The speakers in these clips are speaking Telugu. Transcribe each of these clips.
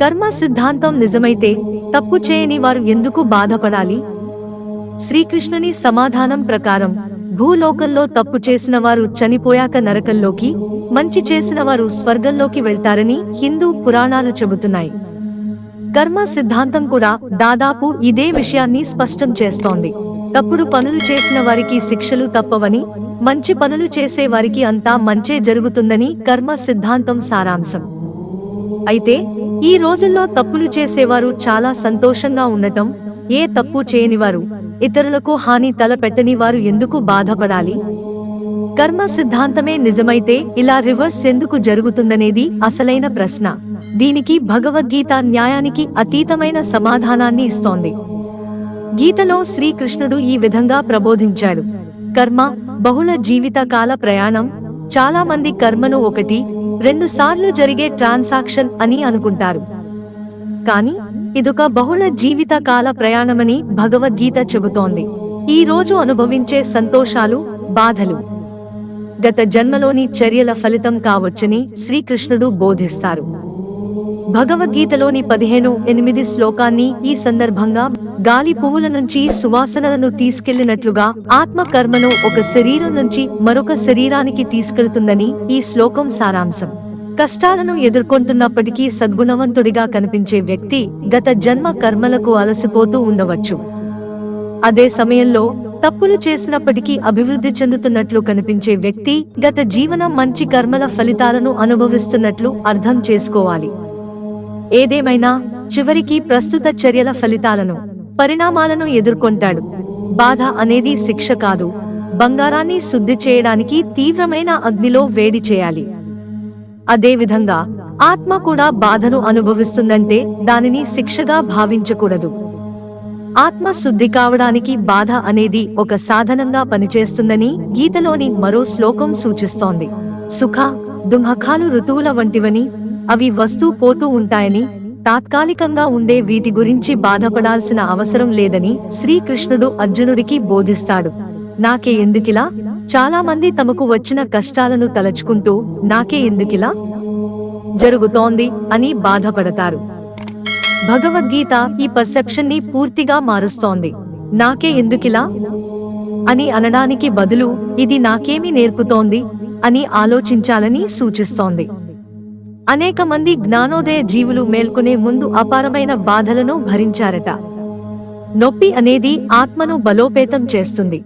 కర్మ సిద్ధాంతం నిజమైతే తప్పు చేయని వారు ఎందుకు బాధపడాలి? శ్రీకృష్ణుని సమాధానం ప్రకారం భూలోకంలో తప్పు చేసిన వారు చనిపోయాక నరకంలోకి మంచి చేసిన వారు స్వర్గంలోకి వెళ్తారని హిందూ పురాణాలు చెబుతున్నాయి. కర్మ సిద్ధాంతం కూడా దాదాపు ఇదే విషయాన్ని స్పష్టం చేస్తోంది. తప్పుడు పనులు చేసిన వారికి శిక్షలు తప్పవని మంచి పనులు చేసే వారికి అంతా మంచే జరుగుతుందని కర్మ సిద్ధాంతం సారాంశం. అయితే ఈ రోజుల్లో తప్పులు చేసేవారు చాలా సంతోషంగా ఉండటం ఏ తప్పు చేయనివారు ఇతరులకు హాని తలపెట్టని వారు ఎందుకు బాధపడాలి? కర్మ సిద్ధాంతమే నిజమైతే ఇలా రివర్స్ ఎందుకు జరుగుతుందనేది అసలైన ప్రశ్న. దీనికి భగవద్గీత న్యాయానికి అతీతమైన సమాధానాన్ని ఇస్తోంది. గీతలో శ్రీకృష్ణుడు ఈ విధంగా ప్రబోధించాడు. కర్మ బహుళ జీవిత కాల ప్రయాణం చాలా మంది కర్మను ఒకటి రెండు సార్లు జరిగే ట్రాన్సాక్షన్ అని అనుకుంటారు. కానీ ఇదొక బహుళ జీవిత కాల ప్రయాణమని భగవద్గీత చెబుతోంది. ఈ రోజు అనుభవించే సంతోషాలు బాధలు. గత జన్మలోని చర్యల ఫలితం కావచ్చని శ్రీకృష్ణుడు బోధిస్తారు. భగవద్గీతలోని పదిహేను ఎనిమిది శ్లోకాన్ని ఈ సందర్భంగా గాలి పువ్వుల నుంచి సువాసనలను తీసుకెళ్ళినట్లుగా ఆత్మ కర్మను ఒక శరీరం నుంచి మరొక శరీరానికి తీసుకెళ్తుందని ఈ శ్లోకం సారాంశం. కష్టాలను ఎదుర్కొంటున్నప్పటికీ సద్గుణవంతుడిగా కనిపించే వ్యక్తి గత జన్మ కర్మలకు అలసిపోతూ ఉండవచ్చు. అదే సమయంలో తప్పులు చేసినప్పటికీ అభివృద్ధి చెందుతున్నట్లు కనిపించే వ్యక్తి గత జీవనం మంచి కర్మల ఫలితాలను అనుభవిస్తున్నట్లు అర్థం చేసుకోవాలి. ఏదేమైనా చివరికి ప్రస్తుత చర్యల ఫలితాలను పరిణామాలను ఎదుర్కొంటాడు. బాధ అనేది శిక్ష కాదు. బంగారాన్ని శుద్ధి చేయడానికి తీవ్రమైన అగ్నిలో వేడి చేయాలి. అదేవిధంగా ఆత్మ కూడా బాధను అనుభవిస్తుందంటే దానిని శిక్షగా భావించకూడదు. ఆత్మ శుద్ధి కావడానికి బాధ అనేది ఒక సాధనంగా పనిచేస్తుందని గీతలోని మరో శ్లోకం సూచిస్తోంది. సుఖ దుమఖాలు ఋతువుల వంటివని అవి వస్తూ పోతూ ఉంటాయని తాత్కాలికంగా ఉండే వీటి గురించి బాధపడాల్సిన అవసరం లేదని శ్రీకృష్ణుడు అర్జునుడికి బోధిస్తాడు. నాకే ఎందుకిలా? చాలా మంది తమకు వచ్చిన కష్టాలను తలచుకుంటూ నాకే ఎందుకిలా? జరుగుతోంది అని బాధపడతారు. భగవద్గీత ఈ పర్సెప్షన్ని పూర్తిగా మారుస్తోంది. నాకే ఎందుకిలా? అని అనడానికి బదులు ఇది నాకేమి నేర్పుతోంది అని ఆలోచించాలని సూచిస్తోంది. అనేక మంది జ్ఞానోదయ జీవులు మేల్కొనే ముందు అపారమైన బాధలను భరించారట. నొప్పి అనేది ఆత్మను బలోపేతం చేస్తుంది.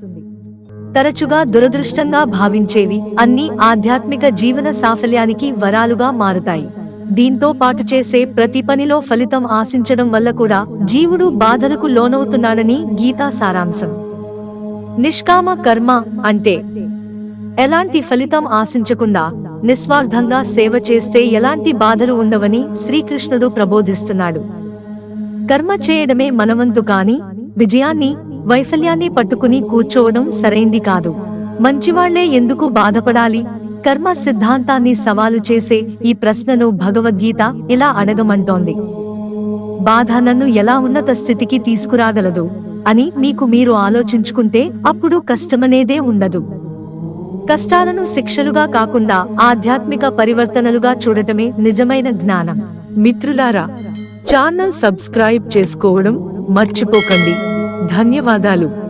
తరచుగా దురదృష్టంగా భావించేవి అన్ని ఆధ్యాత్మిక జీవన సాఫల్యానికి వరాలుగా మారుతాయి. దీంతో పాటు చేసే ప్రతి పనిలో ఫలితం ఆశించడం వల్ల కూడా జీవుడు బాధలకు లోనవుతున్నాడని గీతా సారాంశం. నిష్కామ కర్మ అంటే ఎలాంటి ఫలితం ఆశించకుండా నిస్వార్థంగా సేవ చేస్తే ఎలాంటి బాధలు ఉండవని శ్రీకృష్ణుడు ప్రబోధిస్తున్నాడు. కర్మ చేయడమే మనవంతు కాని విజయాన్ని వైఫల్యాన్ని పట్టుకుని కూర్చోవడం సరైంది కాదు. మంచివాళ్ళే ఎందుకు బాధపడాలి? కర్మ సిద్ధాంతాన్ని సవాలు చేసే ఈ ప్రశ్నను భగవద్గీత ఇలా అడగమంటోంది. బాధ నన్ను ఎలా ఉన్నత స్థితికి తీసుకురాగలదు? అని మీకు మీరు ఆలోచించుకుంటే అప్పుడు కష్టమనేదే ఉండదు. కష్టాలను శిక్షలుగా కాకుండా ఆధ్యాత్మిక పరివర్తనలుగా చూడటమే నిజమైన జ్ఞానం. మిత్రులారా ఛానల్ సబ్స్క్రైబ్ చేసుకోవడం మర్చిపోకండి. ధన్యవాదాలు.